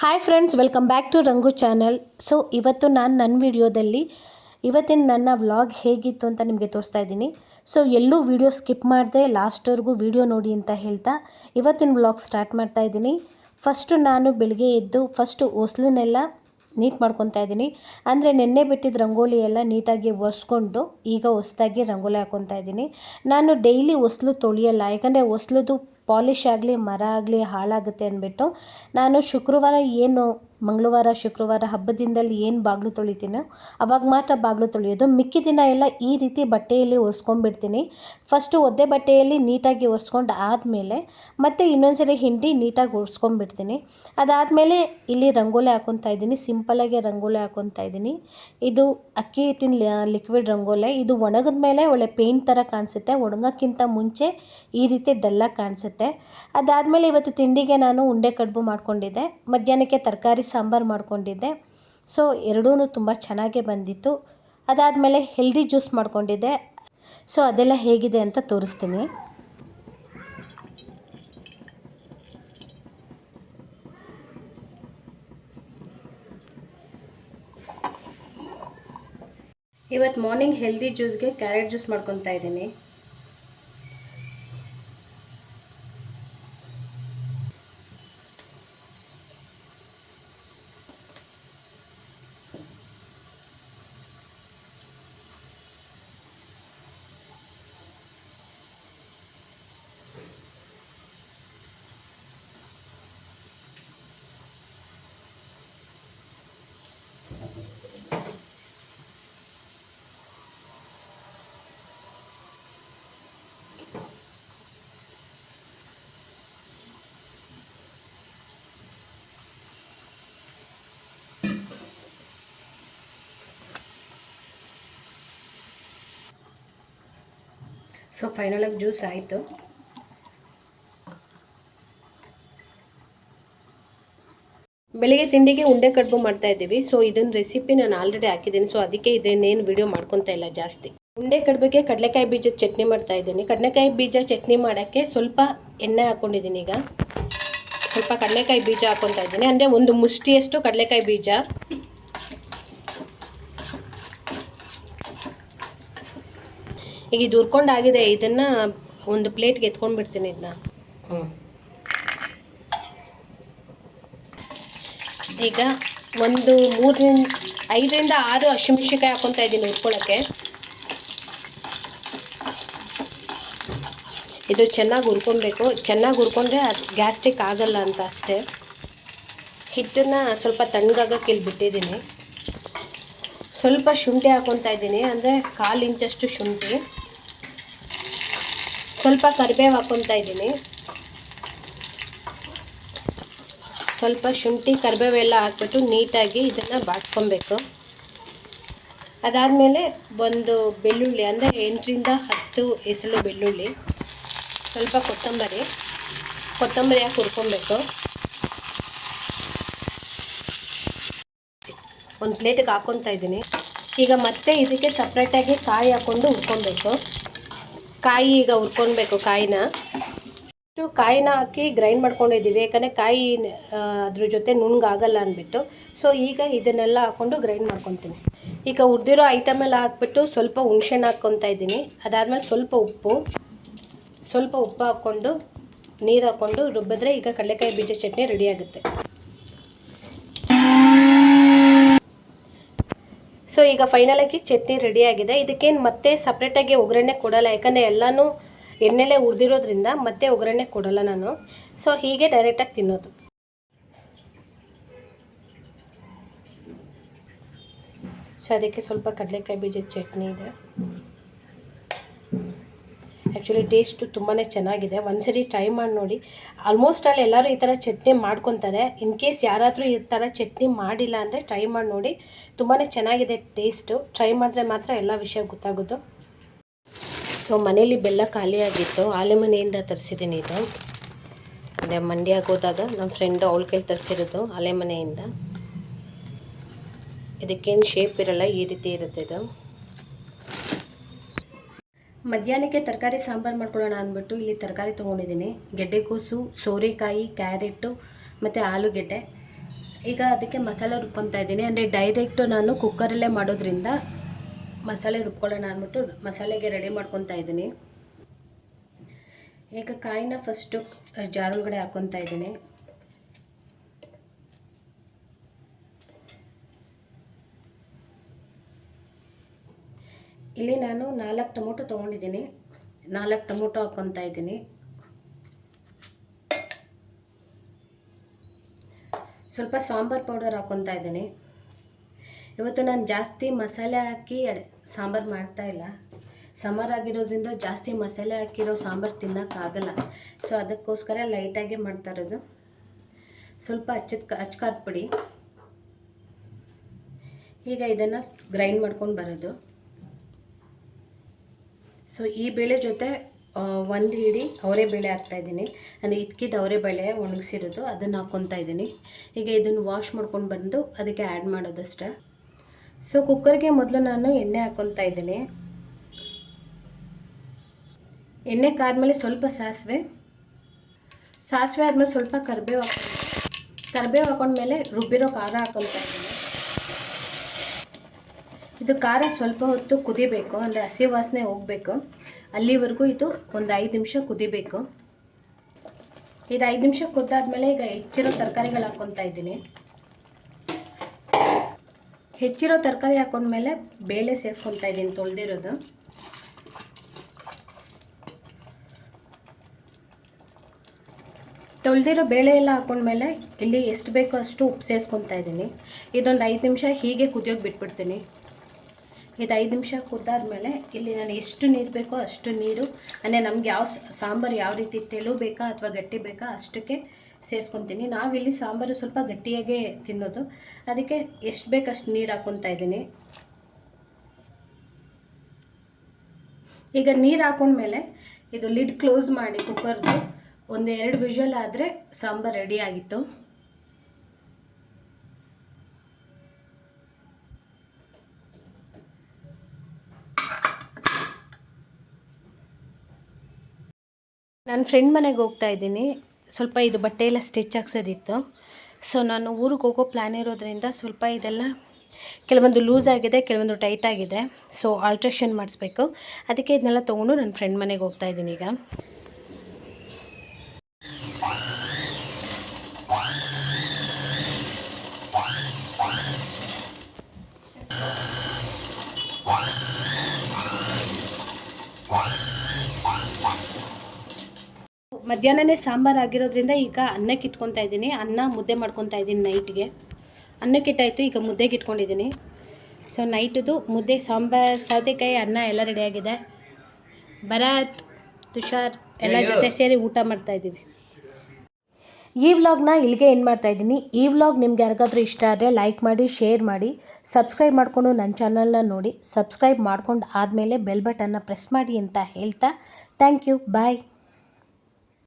Hi friends welcome back to Rangu channel so ಇವತ್ತು ನಾನು ನನ್ನ ವಿಡಿಯೋದಲ್ಲಿ ಇವತ್ತಿನ ನನ್ನ ವ್ಲಾಗ್ ಹೇಗಿತ್ತು ಅಂತ ನಿಮಗೆ ತೋರಿಸ್ತಾ ಇದ್ದೀನಿ. ಸೊ ಎಲ್ಲೂ ವಿಡಿಯೋ ಸ್ಕಿಪ್ ಮಾಡಿದೆ ಲಾಸ್ಟ್ವರೆಗೂ ವಿಡಿಯೋ ನೋಡಿ ಅಂತ ಹೇಳ್ತಾ ಇವತ್ತಿನ ವ್ಲಾಗ್ ಸ್ಟಾರ್ಟ್ ಮಾಡ್ತಾ ಇದ್ದೀನಿ. ಫಸ್ಟು ನಾನು ಬೆಳಗ್ಗೆ ಎದ್ದು ಫಸ್ಟು ಹೊಸಲನ್ನೆಲ್ಲ ನೀಟ್ ಮಾಡ್ಕೊತಾ ಇದ್ದೀನಿ. ಅಂದರೆ ನೆನ್ನೆ ಬಿಟ್ಟಿದ್ದ ರಂಗೋಲಿ ಎಲ್ಲ ನೀಟಾಗಿ ಒರೆಸ್ಕೊಂಡು ಈಗ ಹೊಸ್ದಾಗಿ ರಂಗೋಲಿ ಹಾಕ್ಕೊತಾ ಇದ್ದೀನಿ. ನಾನು ಡೈಲಿ ಹೊಸಲು ತೊಳೆಯಲ್ಲ, ಯಾಕಂದರೆ ಹೊಸ್ಲದು ಪಾಲಿಷ್ ಆಗಲಿ ಮರ ಆಗಲಿ ಹಾಳಾಗುತ್ತೆ ಅಂದ್ಬಿಟ್ಟು ನಾನು ಶುಕ್ರವಾರ ಏನು ಮಂಗಳವಾರ, ಶುಕ್ರವಾರ ಹಬ್ಬದಿಂದಲ್ಲಿ ಏನು ಬಾಗಿಲು ತೊಳಿತೀನೋ, ಅವಾಗ ಮಾತ್ರ ಬಾಗಿಲು ತೊಳೆಯೋದು. ಮಿಕ್ಕಿ ದಿನ ಎಲ್ಲ ಈ ರೀತಿ ಬಟ್ಟೆಯಲ್ಲಿ ಒರೆಸ್ಕೊಂಡ್ಬಿಡ್ತೀನಿ. ಫಸ್ಟು ಒದ್ದೆ ಬಟ್ಟೆಯಲ್ಲಿ ನೀಟಾಗಿ ಒರೆಸ್ಕೊಂಡು ಆದಮೇಲೆ ಮತ್ತೆ ಇನ್ನೊಂದ್ಸರಿ ಹಿಂಡಿ ನೀಟಾಗಿ ಒರೆಸ್ಕೊಂಡ್ಬಿಡ್ತೀನಿ. ಅದಾದಮೇಲೆ ಇಲ್ಲಿ ರಂಗೋಲಿ ಹಾಕೊತಾ ಇದ್ದೀನಿ. ಸಿಂಪಲಾಗಿ ರಂಗೋಲಿ ಹಾಕೊತಾ ಇದ್ದೀನಿ. ಇದು ಅಕ್ಕಿ ಹಿಟ್ಟಿನ ಲಿಕ್ವಿಡ್ ರಂಗೋಲೆ. ಇದು ಒಣಗಿದ ಮೇಲೆ ಒಳ್ಳೆ ಪೇಂಟ್ ಥರ ಕಾಣಿಸುತ್ತೆ. ಒಣಗೋಕ್ಕಿಂತ ಮುಂಚೆ ಈ ರೀತಿ ಡಲ್ಲಾಗಿ ಕಾಣಿಸುತ್ತೆ. ಅದಾದಮೇಲೆ ಇವತ್ತು ತಿಂಡಿಗೆ ನಾನು ಉಂಡೆ ಕಡುಬು ಮಾಡ್ಕೊಂಡಿದ್ದೆ. ಮಧ್ಯಾಹ್ನಕ್ಕೆ ತರಕಾರಿ ಸಾಂಬಾರು ಮಾಡ್ಕೊಂಡಿದ್ದೆ. ಸೊ ಎರಡೂ ತುಂಬ ಚೆನ್ನಾಗೇ ಬಂದಿತ್ತು. ಅದಾದಮೇಲೆ ಹೆಲ್ದಿ ಜ್ಯೂಸ್ ಮಾಡ್ಕೊಂಡಿದ್ದೆ. ಸೊ ಅದೆಲ್ಲ ಹೇಗಿದೆ ಅಂತ ತೋರಿಸ್ತೀನಿ. ಇವತ್ತು ಮಾರ್ನಿಂಗ್ ಹೆಲ್ದಿ ಜ್ಯೂಸ್ಗೆ ಕ್ಯಾರೆಟ್ ಜ್ಯೂಸ್ ಮಾಡ್ಕೊತಾ ಇದ್ದೀನಿ. ಸೊ ಫೈನಲಾಗಿ ಜ್ಯೂಸ್ ಆಯಿತು. ಬೆಳಿಗ್ಗೆ ತಿಂಡಿಗೆ ಉಂಡೆ ಕಡುಬು ಮಾಡ್ತಾ ಇದ್ದೀವಿ. ಸೊ ಇದನ್ನ ರೆಸಿಪಿ ನಾನು ಆಲ್ರೆಡಿ ಹಾಕಿದ್ದೀನಿ. ಸೊ ಅದಕ್ಕೆ ಇದನ್ನೇನು ವಿಡಿಯೋ ಮಾಡ್ಕೊತಾ ಇಲ್ಲ ಜಾಸ್ತಿ. ಉಂಡೆ ಕಡುಬಿಗೆ ಕಡಲೆಕಾಯಿ ಬೀಜದ ಚಟ್ನಿ ಮಾಡ್ತಾ ಇದ್ದೀನಿ. ಕಡಲೆಕಾಯಿ ಬೀಜ ಚಟ್ನಿ ಮಾಡೋಕ್ಕೆ ಸ್ವಲ್ಪ ಎಣ್ಣೆ ಹಾಕ್ಕೊಂಡಿದ್ದೀನಿ ಈಗ. ಸ್ವಲ್ಪ ಕಡಲೆಕಾಯಿ ಬೀಜ ಹಾಕ್ಕೊತಾ ಇದ್ದೀನಿ. ಅಂದರೆ ಒಂದು ಮುಷ್ಟಿಯಷ್ಟು ಕಡಲೆಕಾಯಿ ಬೀಜ. ಈಗ ಇದು ಹುರ್ಕೊಂಡಾಗಿದೆ ಇದನ್ನು ಒಂದು ಪ್ಲೇಟ್ಗೆ ಎತ್ಕೊಂಡು ಬಿಡ್ತೀನಿ ಇದನ್ನ ಈಗ ಒಂದು ಮೂರರಿಂದ ಐದರಿಂದ ಆರು ಹಸಿಮೆಣಸಿನ್ಕಾಯಿ ಹಾಕೊತಾ ಇದ್ದೀನಿ ಹುರ್ಕೊಳ್ಳೋಕ್ಕೆ ಇದು ಚೆನ್ನಾಗಿ ಹುರ್ಕೊಬೇಕು. ಚೆನ್ನಾಗಿ ಹುರ್ಕೊಂಡ್ರೆ ಅದು ಗ್ಯಾಸ್ಟ್ರಿಕ್ ಆಗಲ್ಲ ಅಂತ ಅಷ್ಟೇ. ಹಿಟ್ಟನ್ನು ಸ್ವಲ್ಪ ತಣ್ಣಗಾಗಕ್ಕೆ ಇಲ್ಲಿ ಬಿಟ್ಟಿದ್ದೀನಿ. ಸ್ವಲ್ಪ ಶುಂಠಿ ಹಾಕೊತಾ ಇದ್ದೀನಿ ಅಂದರೆ ಕಾಲು ಇಂಚಷ್ಟು ಶುಂಠಿ. ಸ್ವಲ್ಪ ಕರಿಬೇವು ಹಾಕ್ಕೊತಾ ಇದ್ದೀನಿ. ಸ್ವಲ್ಪ ಶುಂಠಿ ಕರಿಬೇವೆಲ್ಲ ಹಾಕ್ಬಿಟ್ಟು ನೀಟಾಗಿ ಇದನ್ನು ಬಾಡ್ಕೊಬೇಕು ಅದಾದಮೇಲೆ ಒಂದು ಬೆಳ್ಳುಳ್ಳಿ, ಅಂದರೆ ಎಂಟರಿಂದ ಹತ್ತು ಎಸಳು ಬೆಳ್ಳುಳ್ಳಿ, ಸ್ವಲ್ಪ ಕೊತ್ತಂಬರಿ ಕೊತ್ತಂಬರಿ ಹಾಕಿ ಹುರ್ಕೊಬೇಕು. ಒಂದು ಪ್ಲೇಟಿಗೆ ಹಾಕ್ಕೊತಾ ಇದ್ದೀನಿ. ಈಗ ಮತ್ತೆ ಇದಕ್ಕೆ ಸಪ್ರೇಟಾಗಿ ಕಾಯಿ ಹಾಕ್ಕೊಂಡು ಹುರ್ಕೊಬೇಕು. ಕಾಯಿ ಈಗ ಹುರ್ಕೊಳ್ಬೇಕು ಕಾಯಿನ. ಇಷ್ಟು ಕಾಯಿನ ಹಾಕಿ ಗ್ರೈಂಡ್ ಮಾಡ್ಕೊಂಡಿದ್ದೀವಿ. ಯಾಕಂದರೆ ಕಾಯಿ ಅದ್ರ ಜೊತೆ ನುಣ್ಣಗಾಗಲ್ಲ ಅಂದ್ಬಿಟ್ಟು. ಸೊ ಈಗ ಇದನ್ನೆಲ್ಲ ಹಾಕ್ಕೊಂಡು ಗ್ರೈಂಡ್ ಮಾಡ್ಕೊತೀನಿ ಈಗ ಹುರಿದಿರೋ ಐಟಮ್ ಎಲ್ಲ ಹಾಕ್ಬಿಟ್ಟು ಸ್ವಲ್ಪ ಹುಣ್ಸೆಹಣ್ಣು ಹಾಕ್ಕೊತಾ ಇದ್ದೀನಿ. ಅದಾದಮೇಲೆ ಸ್ವಲ್ಪ ಉಪ್ಪು. ಸ್ವಲ್ಪ ಉಪ್ಪು ಹಾಕ್ಕೊಂಡು ನೀರು ಹಾಕ್ಕೊಂಡು ರುಬ್ಬಿದ್ರೆ ಈಗ ಕಡಲೆಕಾಯಿ ಬೀಜ ಚಟ್ನಿ ರೆಡಿ ಆಗುತ್ತೆ. ಸೊ ಈಗ ಫೈನಲಾಗಿ ಚಟ್ನಿ ರೆಡಿ ಆಗಿದೆ. ಇದಕ್ಕೇನು ಮತ್ತೆ ಸಪ್ರೇಟಾಗಿ ಒಗ್ಗರಣೆ ಕೊಡಲ್ಲ. ಯಾಕಂದರೆ ಎಲ್ಲನೂ ಎಣ್ಣೆಲೆ ಹುರಿದಿರೋದ್ರಿಂದ ಮತ್ತೆ ಒಗ್ಗರಣೆ ಕೊಡಲ್ಲ ನಾನು. ಸೊ ಹೀಗೆ ಡೈರೆಕ್ಟಾಗಿ ತಿನ್ನೋದು. ಸೊ ಅದಕ್ಕೆ ಸ್ವಲ್ಪ ಕಡಲೆಕಾಯಿ ಬೀಜದ ಚಟ್ನಿ ಇದೆ. ಆ್ಯಕ್ಚುಲಿ ಟೇಸ್ಟು ತುಂಬಾ ಚೆನ್ನಾಗಿದೆ. ಒಂದ್ಸರಿ ಟ್ರೈ ಮಾಡಿ ನೋಡಿ. ಆಲ್ಮೋಸ್ಟ್ ಅಲ್ಲಿ ಎಲ್ಲರೂ ಈ ಥರ ಚಟ್ನಿ ಮಾಡ್ಕೊತಾರೆ. ಇನ್ ಕೇಸ್ ಯಾರಾದರೂ ಈ ಥರ ಚಟ್ನಿ ಮಾಡಿಲ್ಲ ಅಂದರೆ ಟ್ರೈ ಮಾಡಿ ನೋಡಿ. ತುಂಬಾ ಚೆನ್ನಾಗಿದೆ ಟೇಸ್ಟು ಟ್ರೈ ಮಾಡಿದ್ರೆ ಮಾತ್ರ ಎಲ್ಲ ವಿಷಯ ಗೊತ್ತಾಗೋದು. ಸೊ ಮನೇಲಿ ಬೆಲ್ಲ ಖಾಲಿಯಾಗಿತ್ತು ಆಲೆಮನೆಯಿಂದ ತರಿಸಿದ್ದೀನಿ ಇದು. ಅಂದರೆ ಮಂಡ್ಯಕ್ಕೆ ಹೋದಾಗ ನಮ್ಮ ಫ್ರೆಂಡು ಅವಳ ಕೈಲಿ ತರಿಸಿರೋದು ಆಲೆಮನೆಯಿಂದ ಇದಕ್ಕೇನು ಶೇಪ್ ಇರಲ್ಲ, ಈ ರೀತಿ ಇರುತ್ತೆ ಇದು. ಮಧ್ಯಾಹ್ನಕ್ಕೆ ತರಕಾರಿ ಸಾಂಬಾರು ಮಾಡ್ಕೊಳ್ಳೋಣ ಅಂದ್ಬಿಟ್ಟು ಇಲ್ಲಿ ತರಕಾರಿ ತೊಗೊಂಡಿದ್ದೀನಿ. ಗೆಡ್ಡೆಕೋಸು ಸೋರೆಕಾಯಿ, ಕ್ಯಾರೆಟು ಮತ್ತು ಆಲೂಗೆಡ್ಡೆ. ಈಗ ಅದಕ್ಕೆ ಮಸಾಲೆ ರುಬ್ಕೊತಾ ಇದ್ದೀನಿ. ಅಂದರೆ ಡೈರೆಕ್ಟು ನಾನು ಕುಕ್ಕರಲ್ಲೇ ಮಾಡೋದ್ರಿಂದ ಮಸಾಲೆ ರುಬ್ಕೊಳ್ಳೋಣ ಅಂದ್ಬಿಟ್ಟು ಮಸಾಲೆಗೆ ರೆಡಿ ಮಾಡ್ಕೊತಾ ಇದ್ದೀನಿ. ಈಗ ಕಾಯಿನ ಫಸ್ಟು ಜಾರೊಳಗಡೆ ಹಾಕ್ಕೊತಾ ಇದ್ದೀನಿ. ಇಲ್ಲಿ ನಾನು ನಾಲ್ಕು ಟೊಮೊಟೊ ತೊಗೊಂಡಿದ್ದೀನಿ. ನಾಲ್ಕು ಟೊಮೊಟೊ ಹಾಕ್ಕೊತಾ ಇದ್ದೀನಿ. ಸ್ವಲ್ಪ ಸಾಂಬಾರು ಪೌಡರ್ ಹಾಕ್ಕೊತಾ ಇದ್ದೀನಿ. ಇವತ್ತು ನಾನು ಜಾಸ್ತಿ ಮಸಾಲೆ ಹಾಕಿ ಸಾಂಬಾರು ಮಾಡ್ತಾ ಇಲ್ಲ. ಸಮರ್ ಆಗಿರೋದ್ರಿಂದ ಜಾಸ್ತಿ ಮಸಾಲೆ ಹಾಕಿರೋ ಸಾಂಬಾರು ತಿನ್ನೋಕ್ಕಾಗಲ್ಲ ಸೊ ಅದಕ್ಕೋಸ್ಕರ ಲೈಟಾಗಿ ಮಾಡ್ತಾ ಇರೋದು. ಸ್ವಲ್ಪ ಹಚ್ಚದ ಹಚ್ಕಾದ ಪುಡಿ. ಈಗ ಇದನ್ನು ಗ್ರೈಂಡ್ ಮಾಡ್ಕೊಂಡು ಬರೋದು. ಸೊ ಈ ಬೇಳೆ ಜೊತೆ ಒಂದು ಹಿಡಿ ಅವರೆ ಬೇಳೆ ಹಾಕ್ತಾಯಿದ್ದೀನಿ ಅಂದರೆ ಇಕ್ಕಿದ ಅವರೇ ಬೇಳೆ ಒಣಗಿಸಿರೋದು, ಅದನ್ನು ಹಾಕ್ಕೊತಾ ಇದ್ದೀನಿ. ಈಗ ಇದನ್ನು ವಾಶ್ ಮಾಡ್ಕೊಂಡು ಬಂದು ಅದಕ್ಕೆ ಆ್ಯಡ್ ಮಾಡೋದಷ್ಟೇ. ಸೊ ಕುಕ್ಕರ್ಗೆ ಮೊದಲು ನಾನು ಎಣ್ಣೆ ಹಾಕ್ಕೊತಾ ಇದ್ದೀನಿ. ಎಣ್ಣೆ ಕಾದ್ಮೇಲೆ ಸ್ವಲ್ಪ ಸಾಸಿವೆ. ಸಾಸಿವೆ ಆದಮೇಲೆ ಸ್ವಲ್ಪ ಕರಿಬೇವು ಕರಿಬೇವು ಹಾಕೊಂಡ್ಮೇಲೆ ರುಬ್ಬಿರೋ ಖಾರ ಹಾಕ್ಕೊತಾ ಇದ್ದೀನಿ. ಇದು ಖಾರ ಸ್ವಲ್ಪ ಹೊತ್ತು ಕುದಿಬೇಕು, ಅಂದರೆ ಹಸಿ ವಾಸನೆ ಹೋಗಬೇಕು. ಅಲ್ಲಿವರೆಗೂ ಇದು ಒಂದು ಐದು ನಿಮಿಷ ಕುದಿಬೇಕು. ಇದು ಐದು ನಿಮಿಷ ಕುದ್ದಾದ್ಮೇಲೆ ಈಗ ಹೆಚ್ಚಿರೋ ತರಕಾರಿಗಳು ಹಾಕ್ಕೊತಾ ಇದ್ದೀನಿ. ಹೆಚ್ಚಿರೋ ತರಕಾರಿ ಹಾಕೊಂಡ್ಮೇಲೆ ಬೇಳೆ ಸೇರಿಸ್ಕೊತಾ ಇದ್ದೀನಿ ತೊಳೆದಿರೋದು. ತೊಳೆದಿರೋ ಬೇಳೆ ಎಲ್ಲ ಹಾಕೊಂಡ್ಮೇಲೆ ಇಲ್ಲಿ ಎಷ್ಟು ಬೇಕೋ ಅಷ್ಟು ಉಪ್ಪು ಸೇರಿಸ್ಕೊತಾ ಇದ್ದೀನಿ. ಇದೊಂದು ಐದು ನಿಮಿಷ ಹೀಗೆ ಕುದಿಯೋಕೆ ಬಿಟ್ಬಿಡ್ತೀನಿ. ಇದು ಐದು ನಿಮಿಷ ಕುದ್ದಾದ್ಮೇಲೆ ಇಲ್ಲಿ ನಾನು ಎಷ್ಟು ನೀರು ಬೇಕೋ ಅಷ್ಟು ನೀರು, ಅಂದರೆ ನಮ್ಗೆ ಯಾವ ಸಾಂಬಾರು ಯಾವ ರೀತಿ ತೆಳು ಬೇಕಾ ಅಥವಾ ಗಟ್ಟಿ ಬೇಕಾ ಅಷ್ಟಕ್ಕೆ ಸೇರಿಸ್ಕೊತೀನಿ ನಾವಿಲ್ಲಿ ಸಾಂಬಾರು ಸ್ವಲ್ಪ ಗಟ್ಟಿಯಾಗೆ ತಿನ್ನೋದು. ಅದಕ್ಕೆ ಎಷ್ಟು ಬೇಕು ಅಷ್ಟು ನೀರು ಹಾಕ್ಕೊತಾ ಇದ್ದೀನಿ. ಈಗ ನೀರು ಹಾಕೊಂಡ್ಮೇಲೆ ಇದು ಲಿಡ್ ಕ್ಲೋಸ್ ಮಾಡಿ ಕುಕ್ಕರ್ದು. ಒಂದು ಎರಡು ವಿಷಲ್ ಆದರೆ ಸಾಂಬಾರು ರೆಡಿ ಆಗಿತ್ತು. ನನ್ನ ಫ್ರೆಂಡ್ ಮನೆಗೆ ಹೋಗ್ತಾ ಇದ್ದೀನಿ. ಸ್ವಲ್ಪ ಇದು ಬಟ್ಟೆ ಎಲ್ಲ ಸ್ಟಿಚ್ ಹಾಕ್ಸೋದಿತ್ತು ಸೊ ನಾನು ಊರಿಗೆ ಹೋಗೋ ಪ್ಲ್ಯಾನ್ ಇರೋದ್ರಿಂದ ಸ್ವಲ್ಪ ಇದೆಲ್ಲ ಕೆಲವೊಂದು ಲೂಸ್ ಆಗಿದೆ, ಕೆಲವೊಂದು ಟೈಟ್ ಆಗಿದೆ. ಸೊ ಆಲ್ಟ್ರೇಷನ್ ಮಾಡಿಸ್ಬೇಕು. ಅದಕ್ಕೆ ಇದನ್ನೆಲ್ಲ ತೊಗೊಂಡು ನನ್ನ ಫ್ರೆಂಡ್ ಮನೆಗೆ ಹೋಗ್ತಾ ಇದ್ದೀನಿ ಈಗ. ಮಧ್ಯಾಹ್ನನೇ ಸಾಂಬಾರು ಆಗಿರೋದ್ರಿಂದ ಈಗ ಅನ್ನಕ್ಕೆ ಇಟ್ಕೊತಾ ಇದ್ದೀನಿ. ಅನ್ನ ಮುದ್ದೆ ಮಾಡ್ಕೊತಾ ಇದ್ದೀನಿ ನೈಟ್ಗೆ. ಅನ್ನಕ್ಕೆ ಇಟ್ಟಾಯಿತು ಈಗ ಮುದ್ದೆಗೆ ಇಟ್ಕೊಂಡಿದ್ದೀನಿ. ಸೊ ನೈಟದು ಮುದ್ದೆ ಸಾಂಬಾರು ಸೌತೆಕಾಯಿ ಅನ್ನ ಎಲ್ಲ ರೆಡಿಯಾಗಿದೆ ಭರತ್ ತುಷಾರ್ ಎಲ್ಲ ಜೊತೆ ಸೇರಿ ಊಟ ಮಾಡ್ತಾ ಇದ್ದೀವಿ. ಈ ವ್ಲಾಗ್ನ ಇಲ್ಲಿಗೆ ಏನು ಮಾಡ್ತಾ ಇದ್ದೀನಿ. ಈ ವ್ಲಾಗ್ ನಿಮ್ಗೆ ಯಾರಿಗಾದ್ರೂ ಇಷ್ಟ ಆದರೆ ಲೈಕ್ ಮಾಡಿ ಶೇರ್ ಮಾಡಿ ಸಬ್ಸ್ಕ್ರೈಬ್ ಮಾಡಿಕೊಂಡು ನನ್ನ ಚಾನಲ್ನ ನೋಡಿ ಸಬ್ಸ್ಕ್ರೈಬ್ ಮಾಡ್ಕೊಂಡು ಆದಮೇಲೆ ಬೆಲ್ ಬಟನ್ನ ಪ್ರೆಸ್ ಮಾಡಿ ಅಂತ ಹೇಳ್ತಾ. Thank you bye